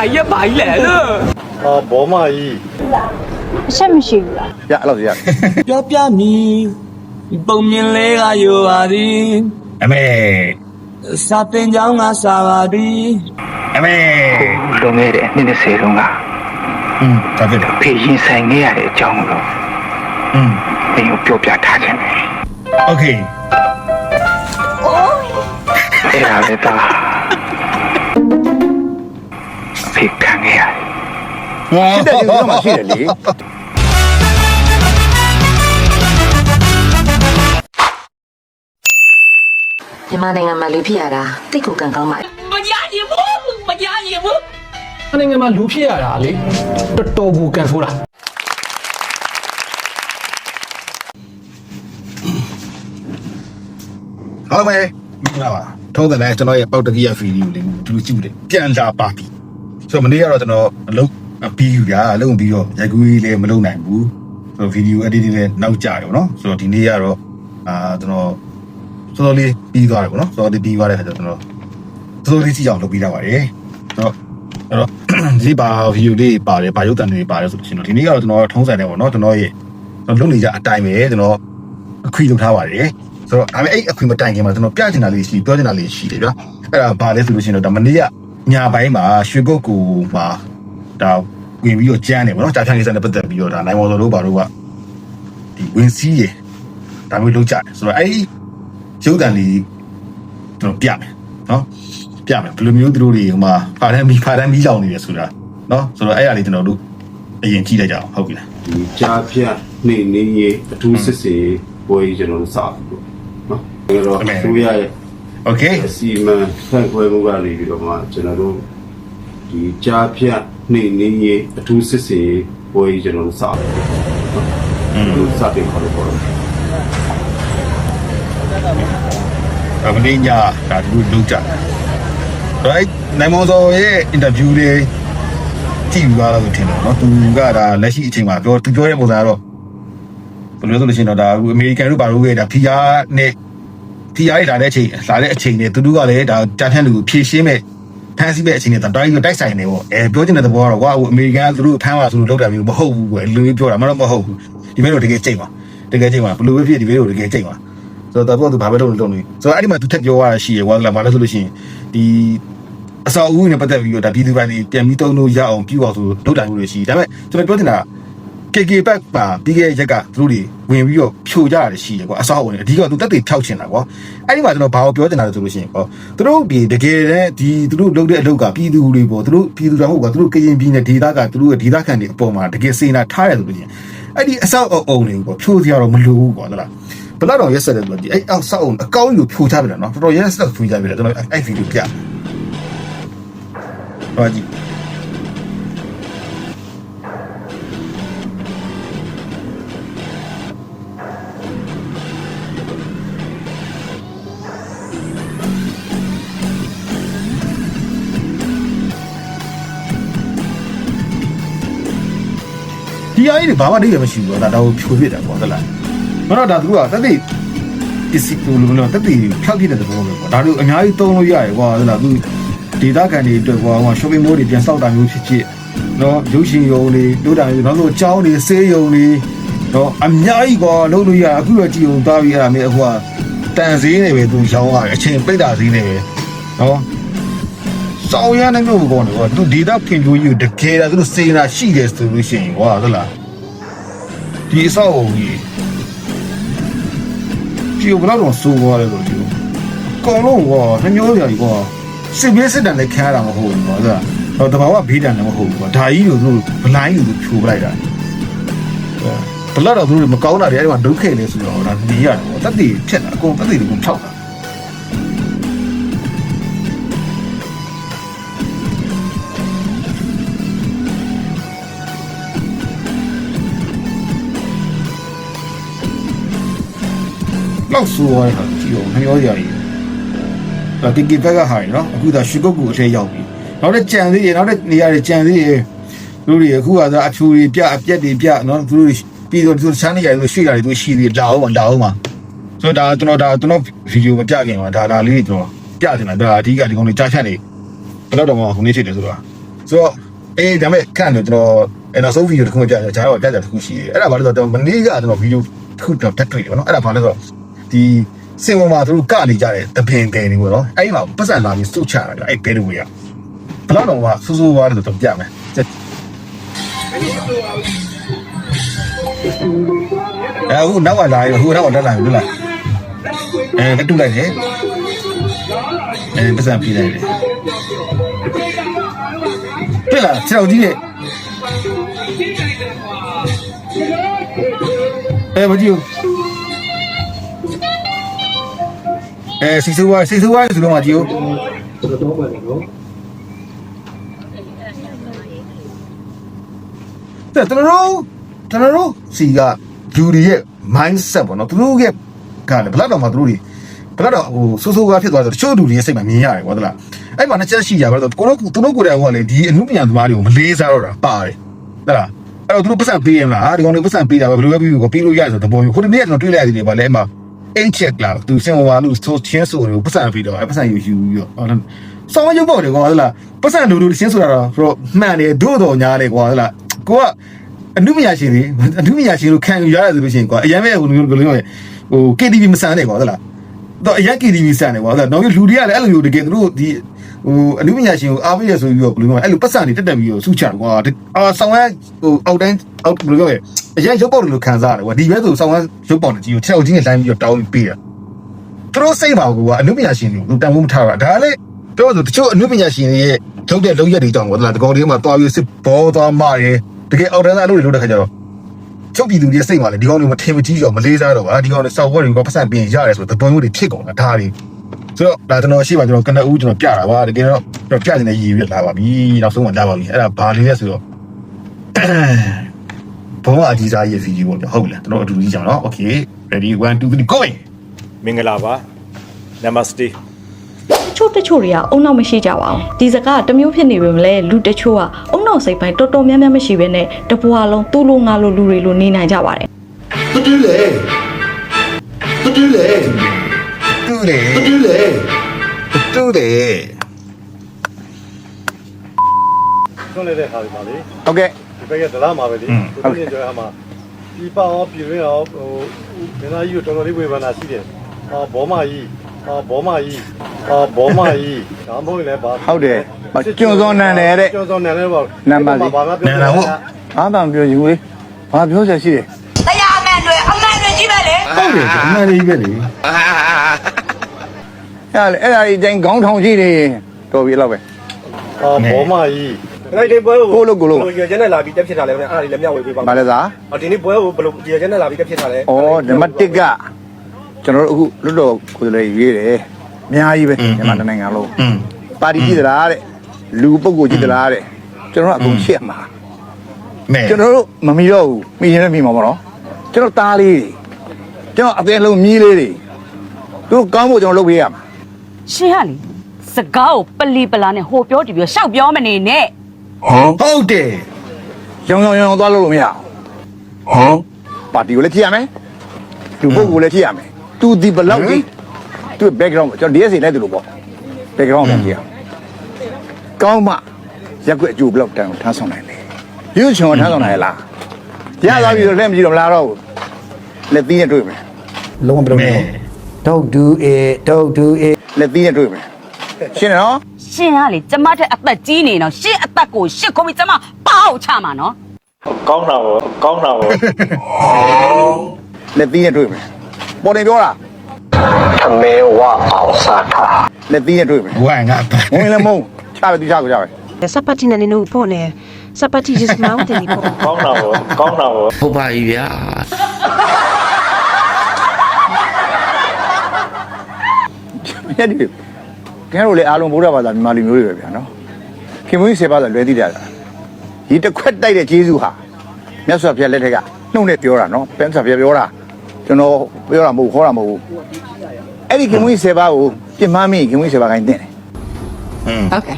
ဒါကြီးကဘာကြီးလဲလို့ အော်ဘောမကြီး အချက်မရှိဘူးလား ရအဲ့လိုရ ပြောပြမီဒီပုံမြင်လေးကယူပါသည် အမေ စာတင်ကြောင်းကစားပါသည် အမေ လွန်ခဲ့တဲ့နှစ်20တုန်းက อืมဒါဖြစ်တယ် ဖေရင်ဆိုင်ခဲ့ရတဲ့အကြောင်းကို อืม သင်ကိုပြောပြထားခြင်းပဲ โอเค အဲ့ဒါလည်းတော့ ဖေခံခဲ့ရတယ်စစ်တဲ့လူတော့မှရှိတယ်လေမြန်မာနိုင်ငံမှာလူဖြစ်ရတာတိတ်ကိုကံကောင်းပါမရရင်ဘူးမရရင်ဘူးနိုင်ငံမှာလူဖြစ်ရတာလေတော်တော်ကိုကန်ဆိုးတာဟုတ်မယ်မင်္ဂလာပါထုံးတဲ့လည်းကျွန်တော်ရဲ့ပေါက်တကြီးရဗီဒီယိုလေးကိုဒီလိုကြည့်တယ်ပြန်လာပါပြီ ဆိုတော့မနေ့ကတော့ကျွန်တော်အလုပ်ပြီးယူတာအလုပ်ပြီးတော့ရိုက်ကူးလေးလည်းမလုပ်နိုင်ဘူးဆိုတော့ဗီဒီယို editing လည်းနောက်ကျတယ်ဗောနော်ဆိုတော့ဒီနေ့ကတော့အာကျွန်တော်စောစောလေးပြီးသွားတယ်ဗောနော်စောစောလေးပြီးသွားတဲ့ခါကျတော့ကျွန်တော်စောစောလေးကြည့်အောင်လုပ်ပြီးတော့ပါတယ်ဆိုတော့အဲ့တော့ဒီပါဗီဒီယိုလေးပါတယ်ပါရုပ်တန်တွေပါတယ်ဆိုလို့ရှိရင်တော့ဒီနေ့ကတော့ကျွန်တော်ထုံးစံတယ်ဗောနော်ကျွန်တော်ရဲ့ကျွန်တော်လုပ်နေကြအတိုင်းပဲကျွန်တော်အခွေလုပ်ထားပါတယ်ဆိုတော့ဒါပေမဲ့အဲ့အခွေမတိုင်ခင်မှာကျွန်တော်ပြချင်တာလေးရှိပြောချင်တာလေးရှိတယ်ဗျာအဲ့ဒါဘာလဲဆိုလို့ရှိရင်တော့ဒါမနေ့က ညာပိုင်းမှာရွှေကုတ်ကူမှာဒါဝင်ပြီးတော့ကြမ်းတယ်ဗောနော်ကြာဖြန့်ကိစ္စနဲ့ပတ်သက်ပြီးတော့ဒါနိုင်မော်တော်တို့ဘာတို့ကဒီဝင်စီးရဒါမျိုးလုပ်ကြတယ်ဆိုတော့အဲ့ဒီရုပ်တံလေးကျွန်တော်ပြမယ်နော်ပြမယ်ဘယ်လိုမျိုးသူတို့တွေဟိုမှာဖာတန်းမီဖာတန်းမီလောင်နေတယ်ဆိုတာနော်ဆိုတော့အဲ့အရာလေးကျွန်တော်တို့အရင်ကြည့်လိုက်ကြအောင်ဟုတ်ပြီလားဒီကြားဖြတ်နေနေရေးအထူးစစ်စေးပွဲကြီးကျွန်တော်တို့စပြီပေါ့နော်အဲတော့အစိုးရရဲ့ โอเค အစီအမံဖက်ခွဲမှုကနေပြီးတော့မှကျွန်တော်တို့ဒီကြားဖြတ်နေနေရေးအထူးစစ်စေးပွဲကြီးကျွန်တော်တို့စပြီနော်อืมစတင်ခေါ်လို့ပေါ့ အမင်းညာဒါသူတို့လုပ်ကြတယ်။ right နိုင်မောင်စောရဲ့ interview လေးကြည့်ယူသွားလို့ထင်တယ်နော်။သူကဒါလက်ရှိအချိန်မှာပြောသူပြောတဲ့ပုံစံကတော့ဘယ်လိုလဲဆိုလို့ရှိရင်တော့ဒါအခုအမေရိကန်တို့ဘာလို့ရဲ့ဒါ PR နဲ့ PR ရဲ့လာတဲ့အချိန်လာတဲ့အချိန်နဲ့သူတို့ကလည်းဒါတားထန်းလူကိုဖြည့်ရှင်းမဲ့ဖန်ဆီးမဲ့အချိန်နဲ့ဒါတိုင်းကိုတိုက်ဆိုင်နေပေါ့။အဲပြောချင်တဲ့သဘောကတော့ကွာအခုအမေရိကန်ကသူတို့ဖမ်းပါဆိုလို့လောက်တာမျိုးမဟုတ်ဘူးကွယ်။လူမျိုးပြောတာမှတော့မဟုတ်ဘူး။ဒီမဲ့တော့တကယ်ကြိတ်ပါ။တကယ်ကြိတ်ပါဘယ်လိုပဲဖြစ်ဒီမဲ့တော့တကယ်ကြိတ်ပါ။ဆိုတော့တော့သူဘာပဲလုပ်လို့လုပ်နေဆိုတော့အဲ့ဒီမှာသူထက်ပြောရတာရှိရကွာလာမလဲဆိုလို့ရှိရင်ဒီအစောအဦးနဲ့ပတ်သက်ပြီးတော့ဒါပြည်သူပိုင်းတွေပြန်ပြီးတုံးလို့ရအောင်ပြုအောင်ဆိုလုပ်တာမျိုးတွေရှိဒါပေမဲ့ကျွန်တော်ပြောချင်တာ KK ဘက်ပါပြီးခဲ့တဲ့ရက်ကသူတို့တွေဝင်ပြီးတော့ဖြိုကြရတယ်ရှိရကွာအစောအဦးနဲ့အဓိကသူတက်တွေဖြောက်ချင်တာကွာအဲ့ဒီမှာကျွန်တော်ဘာကိုပြောချင်တာလဲဆိုလို့ရှိရင်ဟောသူတို့ဒီတကယ်တည်းဒီသူတို့လုပ်တဲ့အလုပ်ကပြည်သူတွေပေါ့သူတို့ပြည်သူတော်ဟုတ်ကွာသူတို့ကရင်ပြည်နယ်ဒေသကသူတို့ရဲ့ဒေသခံတွေအပေါ်မှာတကယ်စေနာထားရဆိုလို့ရှိရင်အဲ့ဒီအစောအအုံတွေပေါ့ဖြိုစရာတော့မလိုဘူးကွာဟုတ်လားဘယ်တော့တော့ရက်ဆက်တယ်ဆိုတော့ဒီအဲ့အောက်ဆောက်အောင်အကောင်းကြီးကိုဖြိုချပြတယ်နော်တော်တော်ရက်ဆက်ဖြိုချပြတယ်ကျွန်တော်အဲ့ဗီဒီယိုပြဟောကြည့် ဒီအရေးတွေဘာမှတည့်ရမရှိဘူးကွာဒါတော့ဖြိုပြတယ်ကွာဟုတ်လားမတော့ဒါသူကတက်တိပစ္စည်းကိုလို့လို့တက်တိဖြောက်ပြတဲ့သဘောပဲကွာဒါတို့အများကြီးသုံးလို့ရတယ်ကွာဟုတ်လားသူဒေတာကန်တွေအတွက်ကွာဟို shopping mall တွေပြန်စောက်တာမျိုးဖြစ်ဖြစ်နော်ရုပ်ရှင်ယုံတွေတို့တာမျိုးနောက်ဆိုအကြောင်းတွေဆေးယုံတွေနော်အများကြီးကွာလုပ်လို့ရအခုတော့ကြည့်အောင်သွားပြီးအဲ့ဒါမျိုးအခုကတန်စည်းနေပဲသူရောင်းရတယ်အချိန်ပိတ်တာစည်းနေပဲနော် စောင်းရမ်းနေမျိုးကောနေကွာသူဒေတာဖွံ့ဖြိုးရေးကိုတကယ်ဒါသူတို့စေနာရှိတယ်ဆိုလို့ရှိရင်ကွာဟုတ်လားဒီအဆောက်အုံကြီးဒီဘယ်တော့ဆိုးသွားလဲလို့ဒီအကောင်လုံးကွာနှမျိုးကြကြီးကွာစစ်ဘေးစစ်တန်လည်းခံရတာမဟုတ်ဘူးကွာဟုတ်လားတော့တဘာဝဘေးတန်လည်းမဟုတ်ဘူးကွာဒါကြီးကိုသူတို့ဘလိုင်းကိုသူဖြိုပလိုက်တာဘလောက်တော့သူတို့မကောင်းတာတွေအဲ့ဒီမှာဒုက္ခလေဆိုတော့ဒါနေရတယ်ကွာတက်တည်ဖြစ်တာအကုန်တက်တည်တွေကိုဖြောက်တာ လောက်ဆိုးရတာကြည့်အောင်မပြောရရင်ဒါဒီကိဘက်ကဟာရနော်အခုဒါရွှေကုတ်ကူအထက်ရောက်ပြီနောက်တဲ့ကြံသေးရနောက်တဲ့နေရာတွေကြံသေးရသူတို့တွေအခုကသာအဖြူတွေပြအပြက်တွေပြနော်သူတို့ပြီးတော့သူတို့ချမ်းနေရတယ်သူရွှေ့ရတယ်သူရှိသေးလာအောင်မလာအောင်မဆိုတော့ဒါကျွန်တော်ဒါကျွန်တော်ဗီဒီယိုမပြခင်ပါဒါဒါလေးကျွန်တော်ပြတင်တာဒါအဓိကဒီကောင်တွေကြားချက်နေဘယ်တော့တော့မှခုနေဖြစ်တယ်ဆိုတော့ဆိုတော့အေးဒါပေမဲ့ခန့်တော့ကျွန်တော်အဲ့နောက်ဆုံးဗီဒီယိုတစ်ခုကြာကြာတော့ကြာကြာတစ်ခုရှိတယ်အဲ့ဒါဘာလဲဆိုတော့မနေ့ကကျွန်တော်ဗီဒီယိုတစ်ခုတော့တက်တွေ့တယ်ပေါ့နော်အဲ့ဒါဘာလဲဆိုတော့ ဒီစင်ပေါ်မှာသူတို့ကနေကြတယ်တပင်တယ်နေပေါ့နော်အဲ့ဒီမှာပတ်စံလာပြီးစုတ်ချတာအဲ့ဘဲလို့ဝေးရဘလောက်တော့ကစူးစူးွားတယ်ဆိုတော့ပြမယ်အခုနောက်ကလာရဟိုနောက်ကတက်လာပြီလားအဲတူလိုက်တယ်အဲပတ်စံပြလိုက်တယ်တွေ့လားခြေတော်ကြီးရဲ့အဲမကြည့်ဘူး အဲစီဆိုးဝါစီဆိုးဝါဆိုတော့မကြည့်ဘူးတဲ့ကျွန်တော်တို့ကျွန်တော်တို့စီကလူတွေရဲ့ mindset ပေါ့နော်သူတို့ရဲ့ကလည်းဘယ်လောက်တော့မှသူတို့တွေဘယ်တော့ဟိုဆိုးဆိုးကားဖြစ်သွားဆိုတချို့လူတွေရဲ့စိတ်မှာမြင်ရတယ်ကွာသလားအဲ့မှာနှစ်ချက်ရှိကြပါတော့ကိုတို့သူတို့ကိုယ်တိုင်ကလည်းဒီအမှုပညာသမားတွေကိုမလေးစားတော့တာပါတယ်ဟုတ်လားအဲ့တော့သူတို့ပတ်စံပေးရမလားဒီကောင်တွေပတ်စံပေးတာပဲဘယ်လိုပဲပြီးကိုပြီးလို့ရဆိုတဲ့ပုံမျိုးခုတနေ့ကကျွန်တော်တွေ့လိုက်ရတယ်ဗာလဲအမ အင်းချက်လာသူစင်ဝါလူဆိုချင်းဆိုတွေကိုပတ်စံပေးတော့အဲ့ပတ်စံယူယူပြီးတော့ဟုတ်လားစောင်းရုပ်ပေါ့တယ်ကွာဟုတ်လားပတ်စံလူလူချင်းဆိုတာတော့ဆိုတော့မှန်တယ်တို့တော်ညာလေကွာဟုတ်လားကိုကအနုမယာရှင်တွေအနုမယာရှင်လို့ခံယူရတယ်ဆိုလို့ရှိရင်ကွာအရင်ပဲဟိုလိုလိုဟို KTV မဆန်နဲ့ကွာဟုတ်လားတော့အရင် KTV ဆန်တယ်ကွာဟုတ်လားနောက်လူတွေကလည်းအဲ့လိုမျိုးတကယ်သူတို့ဒီ ဟိုအနုပညာရှင်ကိုအားပေးရဆိုပြီးတော့ဘယ်လိုလဲအဲ့လိုပတ်စံတွေတက်တက်ပြီးတော့စုချတယ်ကွာအာဆောင်းရဟိုအောက်တိုင်းအောက်ဘယ်လိုလဲအရင်ရုပ်ပေါက်လို့ခံစားရတယ်ကွာဒီဘဲဆိုဆောင်းရရုပ်ပေါက်တကြီးကိုခြေောက်ကြီးနဲ့တိုင်းပြီးတော့တောင်းပြီးပေးတာသူတို့စိတ်ပါကွာအနုပညာရှင်တွေကိုတန်ဖိုးမထားတာဒါလည်းပြောဆိုတချို့အနုပညာရှင်တွေရဲ့ထုတ်တဲ့လုံးရက်တွေကြောင့်ကွာဒီကောင်တွေမှာတွားပြီးစစ်ဘောသွားမရဲတကယ်အော်တန်းသားလို့တွေလုပ်တဲ့ခါကျတော့ချုပ်ပြည်သူတွေစိတ်မှာလေဒီကောင်တွေမထင်မကြီးတော့မလေးစားတော့ပါဒီကောင်တွေစောက်ဝက်တွေကပတ်စံပြင်ရတယ်ဆိုတော့တပုံမျိုးတွေဖြစ်ကုန်တာဒါတွေ ဆိုတော့ဒါကျွန်တော်ရှိပါကျွန်တော်ကနဦးကျွန်တော်ပြတာပါတကယ်တော့ကျွန်တော်ပြနေတဲ့ရည်ရွယ်လာပါပြီနောက်ဆုံးမှလာပါပြီအဲ့ဒါဘာလေးလဲဆိုတော့ဘုံအကြီးစားရဲ့ဗီဒီယိုပေါ့ဟုတ်လားကျွန်တော်အတူတူကြည့်ကြအောင်နော် okay ready 1 2 3 going မင်္ဂလာပါ namaste တချို့တချို့တွေကအုံနောက်မရှိကြပါဘူးဒီစကားကတစ်မျိုးဖြစ်နေပေမဲ့လည်းလူတချို့ကအုံနောက်စိတ်ပိုင်းတော်တော်များများမရှိဘဲနဲ့တပွားလုံးသူ့လိုငါလိုလူတွေလိုနေနိုင်ကြပါတယ်တူတူလေတူတူလေ တူလေတူတူလေတူလေဆွန့်နေတဲ့ခါဒီမှာလေဟုတ်ကဲ့ဒီဘက်ကဒလားမှာပဲလေကိုသိနေကြရမှာဒီပေါ့အောင်ပြည်ရင်းအောင်ဟိုမင်းသားကြီးကိုတော်တော်လေးဝေဖန်တာရှိတယ်ဟာဘောမကြီးဟာဘောမကြီးဟာဘောမကြီးဒါမှမဟုတ်လည်းပါဟုတ်တယ်ကျွန်းစောနန်းတယ်တဲ့ကျွန်းစောနန်းတယ်ပေါ့နန်းပါစီဘာမှပြောနန်းပါဟုတ်အားတန်ပြောယူလေဘာပြောချင်ရှိတယ်တရားအမှန်တွေအမှန်တွေကြီးပဲလေဟုတ်တယ်အမှန်လေးပဲလေ အဲ့လေအဲ့ဒါကြီးတိုင်းခေါင်းထောင်ရှိနေတော်ပြီလောက်ပဲဟာဘောမကြီးအဲ့ဒီပွဲကိုကိုလို့ကိုလို့ရကျန်းနဲ့လာပြီးတက်ဖြစ်တာလဲအဲ့ဒါလေးလည်းမျှဝေပေးပါဘာလဲသာအော်ဒီနေ့ပွဲကိုဘယ်လိုရကျန်းနဲ့လာပြီးတက်ဖြစ်တာလဲဩနံပါတ်1ကကျွန်တော်တို့အခုလွတ်တော်ကိုယ်လေးရွေးတယ်အများကြီးပဲမြန်မာတိုင်းနိုင်ငံလုံးอืมပါတီကြည့်သလားတဲ့လူပုဂ္ဂိုလ်ကြည့်သလားတဲ့ကျွန်တော်ကအကုန်ရှက်မှာမဲကျွန်တော်တို့မမီတော့ဘူးမိရင်လည်းမိမှာပေါ့နော်ကျွန်တော်သားလေးတွေကျွန်တော်အသေးလုံးမြီးလေးတွေသူတို့ကောင်းဖို့ကျွန်တော်လုပ်ပေးရမှာ ရှင်ဟာလေစကားကိုပလီပလာနဲ့ဟိုပြောတီပြောရှောက်ပြောမနေနဲ့ဟုတ်တယ်ရောင်ရောင်ရောင်သွားလို့လို့မရအောင်ဟမ်ပါတီကိုလည်းကြည့်ရမယ်လူပုဂ္ဂိုလ်လည်းကြည့်ရမယ်သူဒီဘလောက်ကြီးသူ့ background ကိုကျွန်တော် DSC လိုက်တယ်လို့ပေါ့ background ကိုကြည့်ရအောင်ကောင်းမှရက်ွက်အကျိုးဘလောက်တန်ကိုထမ်းဆောင်နိုင်တယ်ရွှေချွန်ထမ်းဆောင်နိုင်လားရသွားပြီဆိုလက်မကြည့်တော့မလားတော့ဘူးလက်သီးနဲ့တွေ့မယ်လုံးဝမလုပ် မဲနဲ့ don't do it don't do it လက်သီးနဲ့တွေ့မယ်ရှင်းတယ်နော်ရှင်ဟာလေကျမထက်အသက်ကြီးနေတော့ရှင့်အသက်ကိုရှစ်ခုပြီးကျမပေါက်ချမှာနော်ကောင်းတာဗောကောင်းတာဗောလက်သီးနဲ့တွေ့မယ်ပေါ်တယ်ပြောတာအမေဝအောင်စားတာလက်သီးနဲ့တွေ့မယ်ဝိုင်းငါပါဝင်လည်းမုံချပဲသူချကိုချပဲ Sapati na ninu po ne. Sapati just mountain ni po. ကောင်းတာဗောကောင်းတာဗောဟုတ်ပါပြီဗျာ မြတ်ဒီခင်ဗျားတို့လည်းအားလုံးဗုဒ္ဓဘာသာမြန်မာလူမျိုးတွေပဲဗျာနော်ခင်မွေးစေပါဆိုလွဲသိတာလားဒီတစ်ခွက်တိုက်တဲ့ဂျေဇုဟာမြတ်စွာဘုရားလက်ထက်ကနှုတ်နဲ့ပြောတာနော်ပန်းစွာဘုရားပြောတာကျွန်တော်ပြောတာမဟုတ်ခေါ်တာမဟုတ်ဘူးအဲ့ဒီခင်မွေးစေပါကိုပြင်မမင်းခင်မွေးစေပါခိုင်းတဲ့တယ် Okay.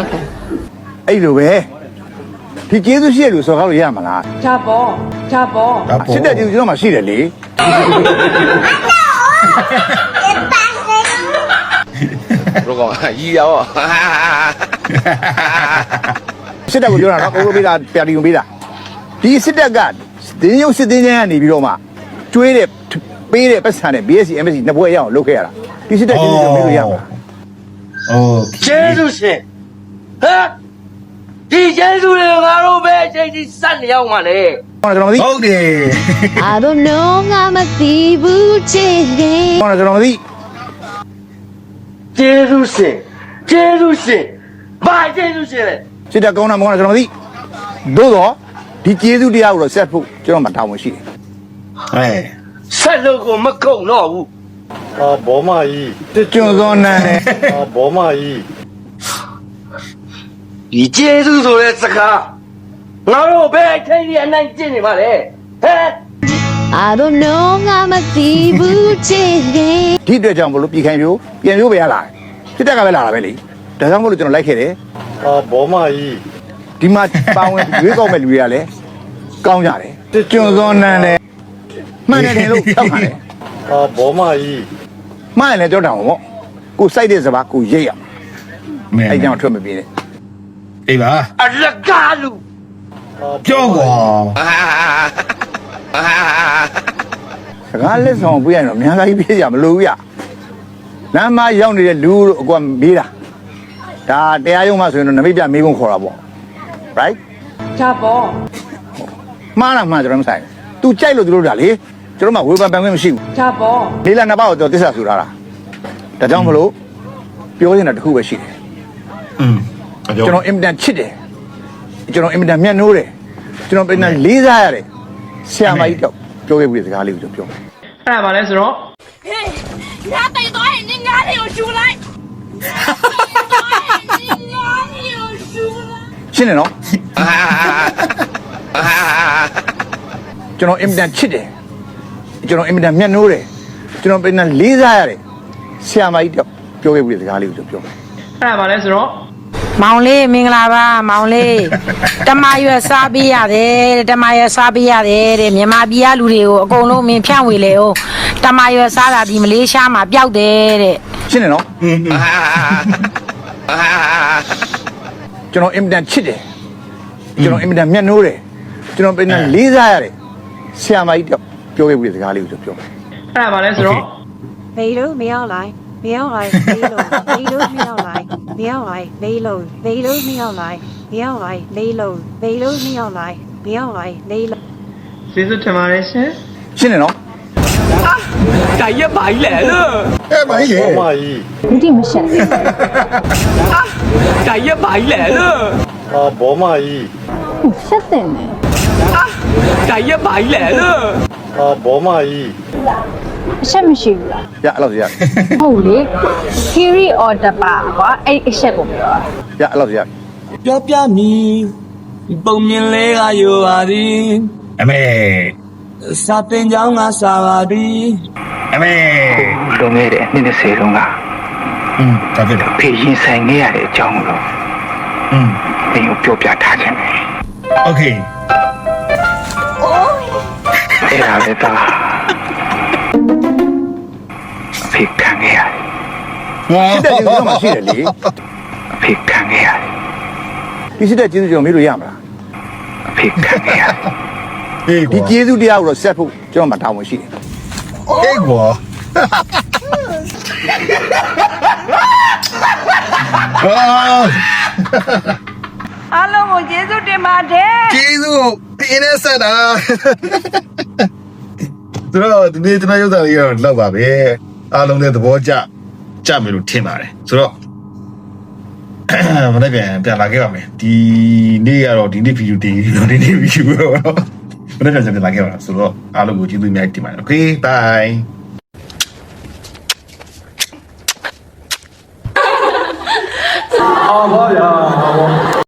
Okay. အဲ့လိုပဲဒီဂျေဇုရှိရလို့ဆိုကားလို့ရမှာလားဒါပေါ့ဒါပေါ့ဒါပေါ်စစ်တဲ့ဂျေဇုကျွန်တော်မှရှိတယ်လေ ဘရောကောင်ရီရော စစ်တပ်ကိုပြောတာနော်ကိုလိုပေးတာပြတီုံပေးတာဒီစစ်တပ်ကတင်းရုပ်စစ်တင်းချမ်းကနေပြီးတော့မှကျွေးတဲ့ပေးတဲ့ပတ်စံနဲ့ BSC MSC နှစ်ဘွဲရအောင်လုပ်ခဲ့ရတာဒီစစ်တပ်ကျေးဇူးတော်မေးလို့ရမှာ โอเค ကျေးဇူးရှင်ဟမ်ဒီကျေးဇူးတွေငါတို့ပဲအချိန်ကြီးစက်နေရောက်မှာလေ ဟောကျွန်တော်မသိ ဟုတ်တယ် I don't know ငါမသိဘူးချစ်တယ် ဟောကျွန်တော်မသိ ကျေးဇူးရှင်ကျေးဇူးရှင်ဘာကျေးဇူးရှင်လဲစစ်တပ်ကောင်းတာမကောင်းတာကျွန်တော်မသိသို့တော့ဒီကျေးဇူးတရားကိုတော့ဆက်ဖို့ကျွန်တော်မှတာဝန်ရှိတယ်အဲဆက်လို့ကိုမကုန်တော့ဘူးအာဘောမကြီးကျွန်းစောနန်းနဲ့အာဘောမကြီးဒီကျေးဇူးဆိုတဲ့စကားငါတို့ပဲအချိန်ကြီးအနိုင်ကျင့်နေပါလေဟမ် I don't know ငါမသိဘူးချစ်တယ်ဒီအတွက်ကြောင့်မလို့ပြည်ခိုင်ပြိုးပြန်ပြိုးပဲရလာတယ်စစ်တပ်ကပဲလာတာပဲလေဒါကြောင့်မလို့ကျွန်တော်လိုက်ခဲ့တယ်အာဘောမကြီးဒီမှာပါဝင်ရွေးကောက်မဲ့လူတွေကလည်းကောင်းကြတယ်ကျွန်းစောနန်းနဲ့မှန်တယ်တယ်လို့ပြောက်ပါတယ်အာဘောမကြီးမှန်တယ်လည်းပြောတာပေါ့ကိုစိုက်တဲ့စပါးကိုရိတ်ရမဲအဲ့ကြောင့်ထွက်မပြေးနဲ့အေးပါအလကားလူအာကြောက်ကွာ စကားလက်ဆောင်ပြရရင်တော့များသားကြီးပြေးကြမလို့ရလမ်းမရောက်နေတဲ့လူတို့အကွာမေးတာဒါတရားရုံးမှာဆိုရင်တော့နမိတ်ပြမေးဖို့ခေါ်တာပေါ့ right ဒါပေါ့မှားလားမှားကျွန်တော်မဆိုင်သူကြိုက်လို့သူတို့တာလေကျွန်တော်မှဝေဖန်ပန်ခွင့်မရှိဘူးဒါပေါ့လေးလာနှစ်ပါးကိုတော့တစ္ဆာဆူထားတာဒါကြောင့်မလို့ပြောနေတာတစ်ခုပဲရှိတယ်อืมအကြောကျွန်တော်အင်မတန်ချစ်တယ်ကျွန်တော်အင်မတန်မျက်နှိုးတယ်ကျွန်တော်အင်မတန်လေးစားရတယ်ဆရာမကြီးတော့ ပြောခဲ့ပြီးတဲ့စကားလေးကိုကျွန်တော်ပြောမယ်အဲ့ဒါပါလဲဆိုတော့ငါတိတ်သွားရင်ငါလေးကိုရှူလိုက်ငါလေးကိုရှူလိုက်ရှင်းတယ်နော်ကျွန်တော်အင်မတန်ချစ်တယ်ကျွန်တော်အင်မတန်မျက်နှိုးတယ်ကျွန်တော်အင်မတန်လေးစားရတယ်ဆရာမကြီးတော့ပြောခဲ့ပြီးတဲ့စကားလေးကိုကျွန်တော်ပြောမယ်အဲ့ဒါပါလဲဆိုတော့ မောင်လေးမင်္ဂလာပါမောင်လေးတမရွယ်စားပေးရတယ်တဲ့တမရွယ်စားပေးရတယ်တဲ့မြန်မာပြည်ကလူတွေကိုအကုန်လုံးမင်းဖြန့်ဝေလေဦးတမရွယ်စားတာဒီမလေးရှားမှာပျောက်တယ်တဲ့ရှင်းတယ်နော်ကျွန်တော်အင်မတန်ချစ်တယ်ကျွန်တော်အင်မတန်မျက်နှိုးတယ်ကျွန်တော်အင်မတန်လေးစားရတယ်ဆရာမကြီးတော့ပြောခဲ့ပြီးတဲ့စကားလေးကိုကျွန်တော်ပြောမယ်အဲ့ဒါပါလဲဆိုတော့မေလို့မရောက်လိုက်မရောက်လိုက်မေလို့မေလို့မရောက်လိုက် မရောက်လိုက်မေလို့မေလို့မရောက်လိုက်မရောက်လိုက်မေလို့မေလို့မရောက်လိုက်မရောက်လိုက်မေလို့ကျေးဇူးတင်ပါတယ်ရှင်ရှင်းတယ်နော်ကြိုက်ရပါကြီးလေလို့အဲမိုင်းရေဘောမကြီးဘူးတိမရှက်ကြိုက်ရပါကြီးလေလို့အာဘောမကြီးရှက်တယ်နဲ့ကြိုက်ရပါကြီးလေလို့အာဘောမကြီး အရှက်မရှိဘူးလား ရအဲ့လိုဆိုရ ဟုတ်လေ Kiri order ပါကွာအဲ့အရှက်ကိုပြော ရအဲ့လိုဆိုရ ပြောပြမည်ဒီပုံမြင်လေးကယူပါသည် အမေ စာတင်ကြောင်းကစာပါသည် အမေ လွန်ခဲ့တဲ့နှစ်20တုန်းက อืมဒါဖြစ်တယ် ဖေရင်ဆိုင်ခဲ့ရတဲ့အကြောင်းကို อืม မင်းကိုပြောပြထားခြင်းပဲ โอเค အဲ့ဒါလည်းတော့ စစ်တပ်ကျေးဇူးတော့မှရှိတယ်လေဖေခံခဲ့ရတယ်ဒီစစ်တပ်ကျေးဇူးကျွန်တော်မေးလို့ရမလားဖေခံခဲ့ရတယ်အေးဒီဒီကျေးဇူးတရားကိုတော့ဆက်ဖို့ကျွန်တော်မှတာဝန်ရှိတယ်အေးကွာအာအားလုံးကိုကျေးဇူးတင်ပါတယ်ကျေးဇူးကိုပြင်းနေဆက်တာသူတို့ဒီနေ့ကျွန်တော်ရုပ်သံလေးကတော့လောက်ပါပဲအားလုံးလည်းသဘောကျ ကြမယ်လို့ထင်ပါတယ်ဆိုတော့မနေ့ပြန်ပြန်လာခဲ့ပါမယ်ဒီနေ့ကတော့ဒီနေ့ဗီဒီယိုတင်ဒီနေ့ဗီဒီယိုတော့မနေ့ပြန်ပြန်လာခဲ့ပါဆိုတော့အားလုံးကိုကျေးဇူးအများကြီးတင်ပါတယ် Okay bye အာပါဗျာ